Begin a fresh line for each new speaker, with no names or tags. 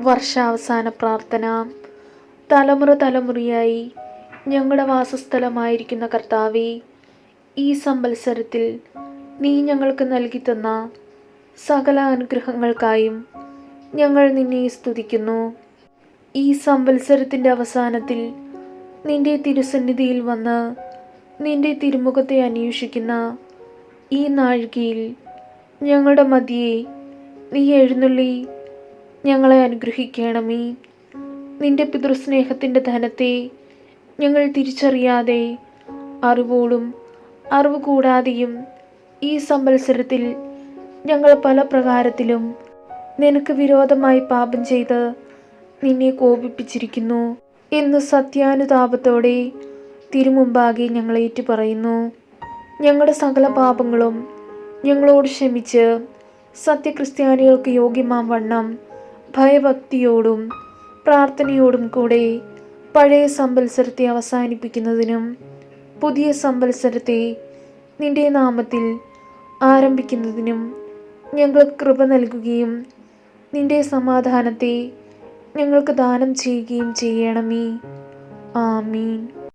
വർഷാവസാന പ്രാർത്ഥന. തലമുറ തലമുറയായി ഞങ്ങളുടെ വാസസ്ഥലമായിരിക്കുന്ന കർത്താവെ ഈ സംവത്സരത്തിൽ നീ ഞങ്ങൾക്ക് നൽകി തന്ന സകല അനുഗ്രഹങ്ങൾക്കായും ഞങ്ങൾ നിന്നെ സ്തുതിക്കുന്നു. ഈ സംവത്സരത്തിന്റെ അവസാനത്തിൽ നിന്റെ തിരുസന്നിധിയിൽ വന്ന് നിന്റെ തിരുമുഖത്തെ അന്വേഷിക്കുന്ന ഈ നാഴികയിൽ ഞങ്ങളുടെ മതിയെ നീ എഴുന്നള്ളി ഞങ്ങളെ അനുഗ്രഹിക്കണമേ നിന്റെ പിതൃസ്നേഹത്തിന്റെ ധനത്തെ ഞങ്ങൾ തിരിച്ചറിയാതെ അറിവോടും അറിവ് കൂടാതെയും ഈ സംവത്സരത്തിൽ ഞങ്ങൾ പല പ്രകാരത്തിലും നിനക്ക് വിരോധമായി പാപം ചെയ്ത് നിന്നെ കോപിപ്പിച്ചിരിക്കുന്നു എന്ന് സത്യാനുതാപത്തോടെ തിരുമുമ്പാകെ ഞങ്ങൾ ഏറ്റുപറയുന്നു. ഞങ്ങളുടെ സകല പാപങ്ങളും ഞങ്ങളോട് ക്ഷമിച്ച് സത്യക്രിസ്ത്യാനികൾക്ക് യോഗ്യമാം വണ്ണം ഭയഭക്തിയോടും പ്രാർത്ഥനയോടും കൂടെ പഴയ സമ്പത്സരത്തെ അവസാനിപ്പിക്കുന്നതിനും പുതിയ സമ്പത്സരത്തെ നിന്റെ നാമത്തിൽ ആരംഭിക്കുന്നതിനും ഞങ്ങൾ കൃപ നൽകുകയും നിന്റെ സമാധാനത്തെ ഞങ്ങൾക്ക് ദാനം ചെയ്യുകയും ചെയ്യണമേ. ആമീൻ.